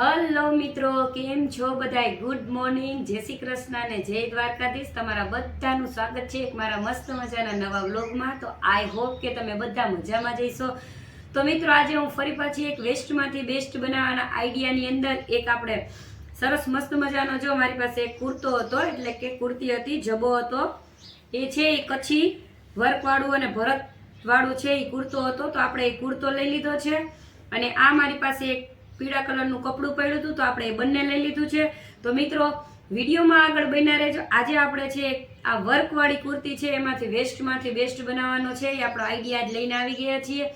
Hello મિત્રો, કેમ છો બધાય? ગુડ મોર્નિંગ જય શ્રી કૃષ્ણ અને જય દ્વારકાધીશ. તમારા બધાનું સ્વાગત છે મારા મસ્ત મજાના નવા વ્લોગમાં. તો આઈ હોપ કે તમે બધા મજામાં જઈશો તો મિત્રો, આજે હું ફરી પાછી એક વેસ્ટમાંથી બેસ્ટ બનાવવાના આઈડિયાની અંદર એક આપણે સરસ મસ્ત મજાનો જો મારી પાસે એક કુર્તો હતો, એટલે કે કુર્તી હતી, જબો હતો. એ છે, એ કચ્છી વર્કવાળું અને ભરતવાળું છે, એ કુર્તો હતો. તો આપણે એ કુર્તો લઈ લીધો છે. અને આ મારી પાસે એક પીળા કલરનું કપડું પડ્યું હતું, તો આપણે એ બંને લઈ લીધું છે. તો મિત્રો, વિડીયોમાં આગળ બન્યા રહેજો. આજે આપણે છે, આ વર્કવાળી કુર્તી છે, એમાંથી વેસ્ટમાંથી બેસ્ટ બનાવવાનો છે, એ આપણો આઈડિયા જ લઈને આવી ગયા છીએ.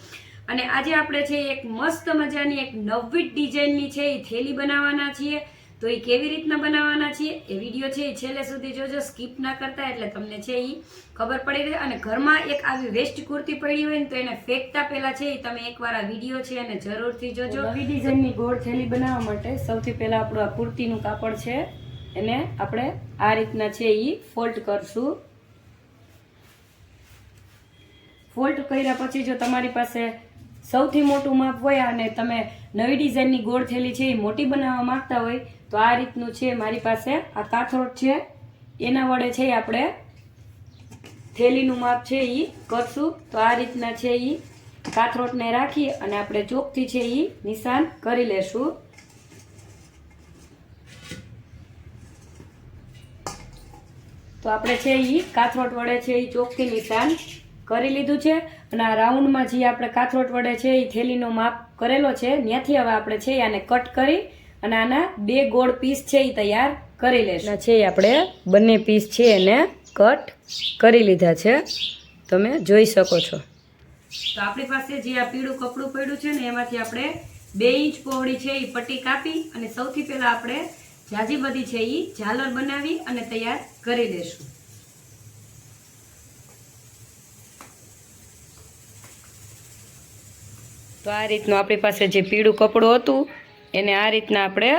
અને આજે આપણે છે, એક મસ્ત મજાની, એક નવી ડિઝાઇનની છે, એ થેલી બનાવવાના છીએ. તો એ કેવી રીતના બનાવવાના છે? એ વીડિયો છે એ છેલ્લે સુધી જોજો સ્કીપ ના કરતા એટલે તમને છે એ ખબર પડી રહે. અને ઘરમાં એક આવી વેસ્ટ કુર્તી પડી હોય ને તો એને ફેંકતા પહેલા છે એ તમે એકવાર આ વીડિયો છે અને જરૂરથી જોજો. નવી ડિઝાઇનની ગોળ થેલી બનાવવા માટે સૌથી પહેલાં આપણું આ કુર્તીનું કાપડ છે એને આપણે આ રીતના છે એ ફોલ્ડ કરશું. ફોલ્ડ કર્યા પછી જો તમારી પાસે સૌથી મોટું માપ હોય અને તમે નવી ડિઝાઇનની ગોળ થેલી છે એ મોટી બનાવવા માગતા હોય તો આ રીતનું છે મારી પાસે. આ કાથરોટ છે. એના વડે છે આપણે થેલીનું માપ છે એ કરશું. તો આ રીતના છે એ કાથરોટને રાખી અને આપણે ચોકથી છે એ નિશાન કરી લેશું. તો આપણે છે એ કાથરોટ વડે છે એ ચોકથી નિશાન કરી લીધું છે. અને આ રાઉન્ડમાં જે આપણે કાથરોટ વડે છે એ થેલીનો માપ કરેલો છે ત્યાંથી હવે આપણે છે આને કટ કરી અને આના બે ગોળ પીસ છે એ તૈયાર કરી લેશું. છે આપણે બંને પીસ છે એને કટ કરી લીધા છે. તમે જોઈ શકો છો. તો આપણી પાસે જે આ પીળું કપડું પડ્યું છે ને એમાંથી આપણે બે ઇંચ પહોળી છે એ પટ્ટી કાપી અને સૌથી પહેલાં આપણે જાજી બધી છે એ ઝાલર બનાવી અને તૈયાર કરી લેશું. તો આ રીતનું આપણી પાસે જે પીળું કપડું હતું એને આ રીતના આપણે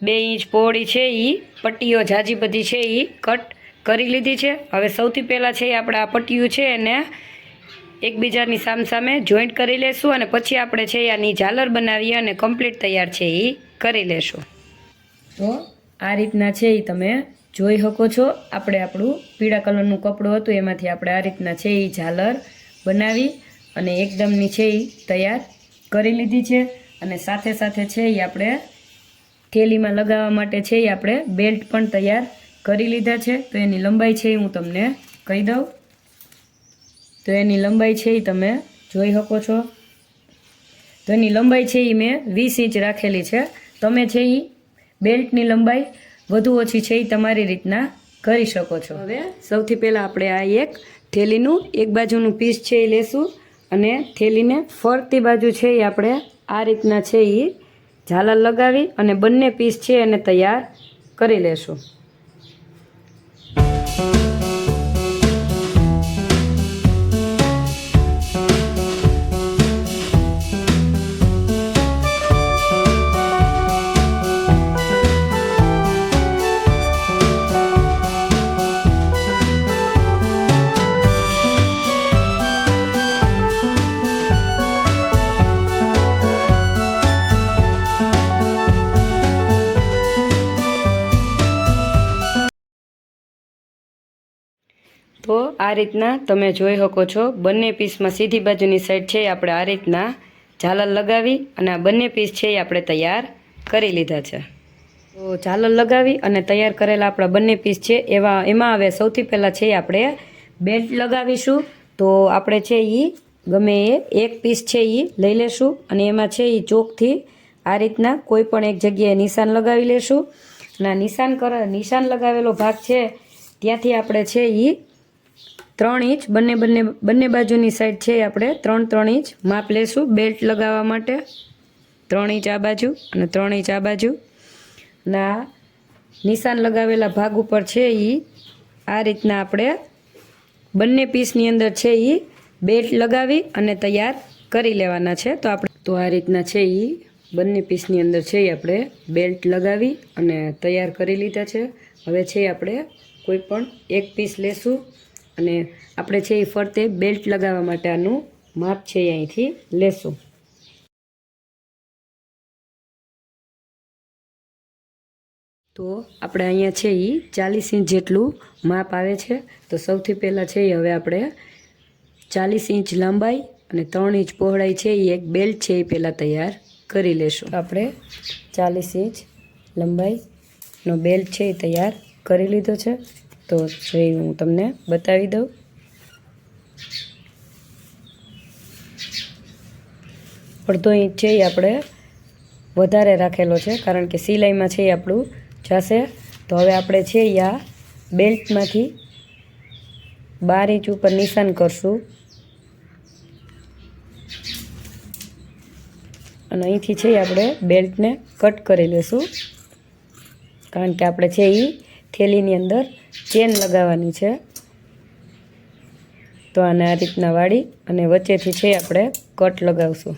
બે ઇંચ પહોળી છે એ પટ્ટીઓ જાજી બધી છે એ કટ કરી લીધી છે. હવે સૌથી પહેલાં છે એ આપણે આ પટ્ટીઓ છે એને એકબીજાની સામસામે જોઈન્ટ કરી લેશું અને પછી આપણે છે આની ઝાલર બનાવીએ અને કમ્પ્લીટ તૈયાર છે એ કરી લેશું. તો આ રીતના છે એ તમે જોઈ શકો છો. આપણે આપણું પીળા કલરનું કપડું હતું, એમાંથી આપણે આ રીતના છે એ ઝાલર બનાવી અને એકદમની છે એ તૈયાર કરી લીધી છે. અને સાથે સાથે છે એ આપણે થેલીમાં લગાવવા માટે છે એ આપણે બેલ્ટ પણ તૈયાર કરી લીધા છે. તો એની લંબાઈ છે એ હું તમને કહી દઉં. તો એની લંબાઈ છે એ તમે જોઈ શકો છો. તો એની લંબાઈ છે એ મેં વીસ ઇંચ રાખેલી છે. તમે છે એ બેલ્ટની લંબાઈ વધુ ઓછી છે એ તમારી રીતના કરી શકો છો. હવે સૌથી પહેલાં આપણે આ એક થેલીનું એક બાજુનું પીસ છે એ લેશું અને થેલીને ફરતી બાજુ છે એ આપણે આ રીતના છે એ ઝાલર લગાવી અને બંને પીસ છે એને તૈયાર કરી લેશું. તો આ રીતના તમે જોઈ શકો છો. બંને પીસમાં સીધી બાજુની સાઈડ છે આપણે આ રીતના ઝાલર લગાવી અને આ બંને પીસ છે એ આપણે તૈયાર કરી લીધા છે. તો ઝાલર લગાવી અને તૈયાર કરેલા આપણા બંને પીસ છે એવા, એમાં હવે સૌથી પહેલાં છે આપણે બેલ્ટ લગાવીશું. તો આપણે છે એ ગમે એ એક પીસ છે એ લઈ લેશું અને એમાં છે એ ચોકથી આ રીતના કોઈ પણ એક જગ્યાએ નિશાન લગાવી લેશું. અને નિશાન કર, નિશાન લગાવેલો ભાગ છે ત્યાંથી આપણે છે એ ત્રણ ઇંચ, બંને બંને બંને બાજુની સાઈડ છે આપણે ત્રણ ત્રણ ઇંચ માપ લેશું બેલ્ટ લગાવવા માટે. ત્રણ ઇંચ આ બાજુ અને ત્રણ ઇંચ આ બાજુ. અને નિશાન લગાવેલા ભાગ ઉપર છે એ આ રીતના આપણે બંને પીસની અંદર છે એ બેલ્ટ લગાવી અને તૈયાર કરી લેવાના છે. તો આપણે તો આ રીતના છે એ બંને પીસની અંદર છે એ આપણે બેલ્ટ લગાવી અને તૈયાર કરી લીધા છે. હવે છે આપણે કોઈ પણ એક પીસ લેશું. અને આપણે છે એ ફરતે બેલ્ટ લગાવવા માટે આનું માપ છે અહીંથી લેશું. તો આપણે અહીંયા છે એ ચાલીસ ઇંચ જેટલું માપ આવે છે. તો સૌથી પહેલાં છે એ હવે આપણે ચાલીસ ઇંચ લંબાઈ અને ત્રણ ઇંચ પહોળાઈ છે એ એક બેલ્ટ છે એ પહેલાં તૈયાર કરી લેશું. આપણે ચાલીસ ઇંચ લંબાઈનો બેલ્ટ છે એ તૈયાર કરી લીધો છે. તો જે હું તમને બતાવી દઉં. અડધો ઇંચ છે એ આપણે વધારે રાખેલો છે, કારણ કે સિલાઈમાં છે એ આપણું જશે. તો હવે આપણે છે આ બેલ્ટમાંથી બાર ઇંચ ઉપર નિશાન કરશું. અને અહીંથી છે આપણે બેલ્ટને કટ કરી લેશું. કારણ કે આપણે છે એ થેલીની અંદર ચેન લગાવવાની છે. તો આને આ રીતના વાળી અને વચ્ચેથી છે આપણે કટ લગાવશું.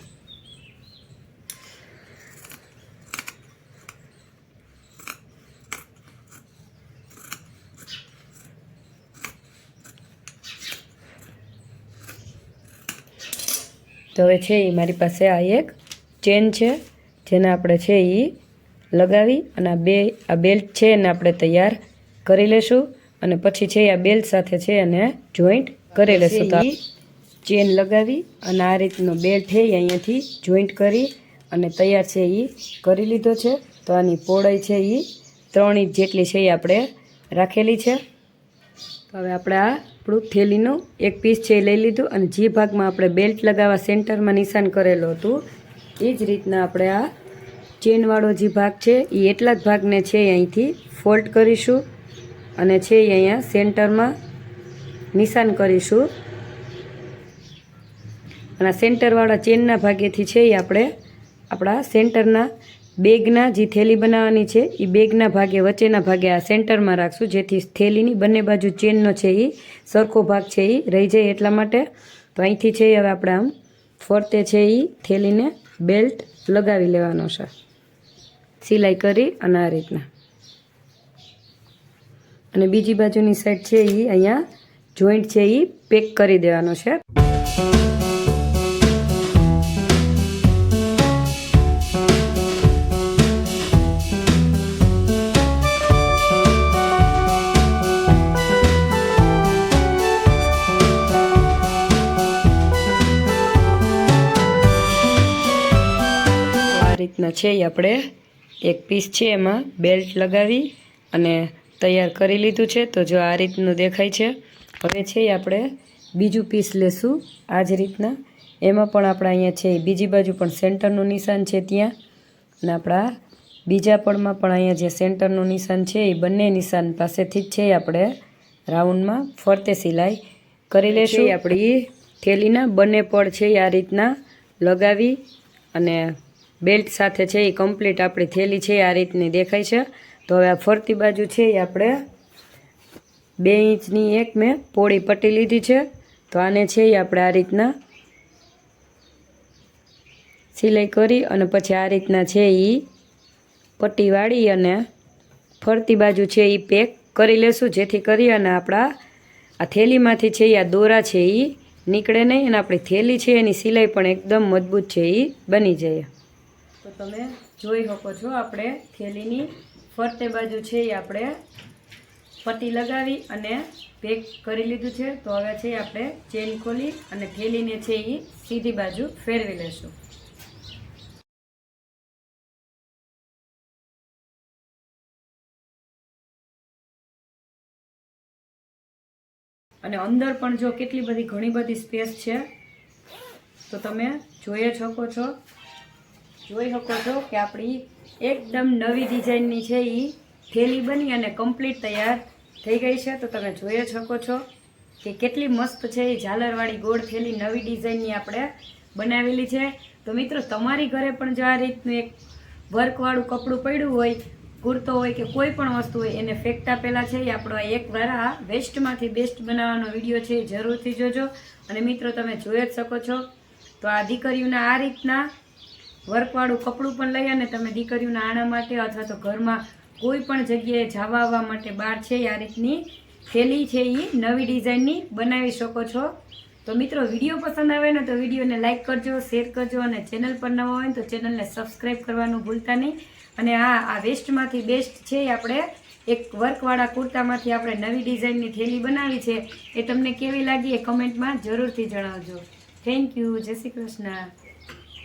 તો હવે છે એ મારી પાસે આ એક ચેન છે, જેને આપણે છે એ લગાવી અને આ બે, આ બેલ્ટ છે એને આપણે તૈયાર કરી લેશું અને પછી છે આ બેલ્ટ સાથે છે એને જોઈન્ટ કરી લેશું તો ચેન લગાવી અને આ રીતનો બેલ્ટ છે અહીંયાથી જોઈન્ટ કરી અને તૈયાર છે એ કરી લીધો છે. તો આની પહોળાઈ છે એ ત્રણ ઇંચ જેટલી છે એ આપણે રાખેલી છે. તો હવે આપણે આ આપણું થેલીનું એક પીસ છે એ લઈ લીધું અને જે ભાગમાં આપણે બેલ્ટ લગાવવા સેન્ટરમાં નિશાન કરેલું હતું એ જ રીતના આપણે આ ચેનવાળો જે ભાગ છે એ એટલા જ ભાગને છે અહીંથી ફોલ્ડ કરીશું. અને છે અહીંયા સેન્ટરમાં નિશાન કરીશું. અને સેન્ટરવાળા ચેનના ભાગેથી છે એ આપણે આપણા સેન્ટરના બેગના જે થેલી બનાવવાની છે એ બેગના ભાગે, વચ્ચેના ભાગે આ સેન્ટરમાં રાખશું, જેથી થેલીની બંને બાજુ ચેનનો છે એ સરખો ભાગ છે એ રહી જાય એટલા માટે. તો અહીંથી છે હવે આપણે આમ ફરતે છે એ થેલીને બેલ્ટ લગાવી લેવાનો છે. સિલાઈ કરી અને આ રીતના. અને બીજી બાજુની સાઈડ છે એ અહીંયા જોઈન્ટ છે એ પેક કરી દેવાનો છે. રીતના છે એ આપણે એક પીસ છે એમાં બેલ્ટ લગાવી અને તૈયાર કરી લીધું છે તો જો આ રીતનું દેખાય છે. હવે છે આપણે બીજું પીસ લેશું આ જ રીતના. એમાં પણ આપણા અહીંયા છે એ બીજી બાજુ પણ સેન્ટરનું નિશાન છે ત્યાં. અને આપણા બીજા પળમાં પણ અહીંયા જે સેન્ટરનું નિશાન છે એ બંને નિશાન પાસેથી જ છે આપણે રાઉન્ડમાં ફરતે સિલાઈ કરી લેશું. આપણી થેલીના બંને પળ છે આ રીતના લગાવી અને બેલ્ટ સાથે છે એ કમ્પ્લીટ આપણી થેલી છે આ રીતની દેખાય છે. તો હવે આ ફરતી બાજુ છે એ આપણે બે ઇંચની એક મેં પોળી પટ્ટી લીધી છે. તો આને છે એ આપણે આ રીતના સિલાઈ કરી અને પછી આ રીતના છે એ પટ્ટી વાળી અને ફરતી બાજુ છે એ પેક કરી લેશું. જેથી કરી અને આપણા આ થેલીમાંથી છે એ આ દોરા છે એ નીકળે નહીં અને આપણી થેલી છે એની સિલાઈ પણ એકદમ મજબૂત છે એ બની જાય. તો તમે જોઈ શકો છો આપણે થેલીની ફરતે બાજુ છે એ આપણે પટ્ટી લગાવી અને પેક કરી લીધું છે. તો હવે છે આપણે ચેન ખોલી અને થેલીને છે એ સીધી બાજુ ફેરવી લેશું અને અંદર પણ જો કેટલી બધી ઘણી બધી સ્પેસ છે, તો તમે જોઈ શકો છો. જોઈ શકો છો કે આપણી એકદમ નવી ડિઝાઇનની છે એ થેલી બની અને કમ્પ્લીટ તૈયાર થઈ ગઈ છે. તો તમે જોઈ શકો છો કે કેટલી મસ્ત છે એ ઝાલરવાળી ગોળ થેલી નવી ડિઝાઇનની આપણે બનાવેલી છે. તો મિત્રો, તમારી ઘરે પણ જો આ રીતનું એક વર્કવાળું કપડું પડ્યું હોય કુર્તો હોય કે કોઈ પણ વસ્તુ હોય, એને ફેંકતા પહેલાં છે. એ આપણો આ એક વાર આ વેસ્ટમાંથી બેસ્ટ બનાવવાનો વીડિયો છે એ જરૂરથી જોજો. અને મિત્રો, તમે જોઈ જ શકો છો. તો આ દીકરીઓના આ રીતના વર્કવાળું કપડું પણ લઈ અને તમે દીકરીઓના આણા માટે અથવા તો ઘરમાં કોઈ પણ જગ્યાએ જવા આવવા માટે બહાર છે, આ રીતની થેલી છે એ નવી ડિઝાઇનની બનાવી શકો છો. તો મિત્રો, વીડિયો પસંદ આવે ને તો વિડીયોને લાઇક કરજો, શેર કરજો અને ચેનલ પર નવા હોય ને તો ચેનલને સબસ્ક્રાઈબ કરવાનું ભૂલતા નહીં. અને આ આ વેસ્ટમાંથી બેસ્ટ છે આપણે એક વર્કવાળા કુર્તામાંથી આપણે નવી ડિઝાઇનની થેલી બનાવી છે. એ તમને કેવી લાગી એ કમેન્ટમાં જરૂરથી જણાવજો. થેન્ક યુ જય શ્રી કૃષ્ણ.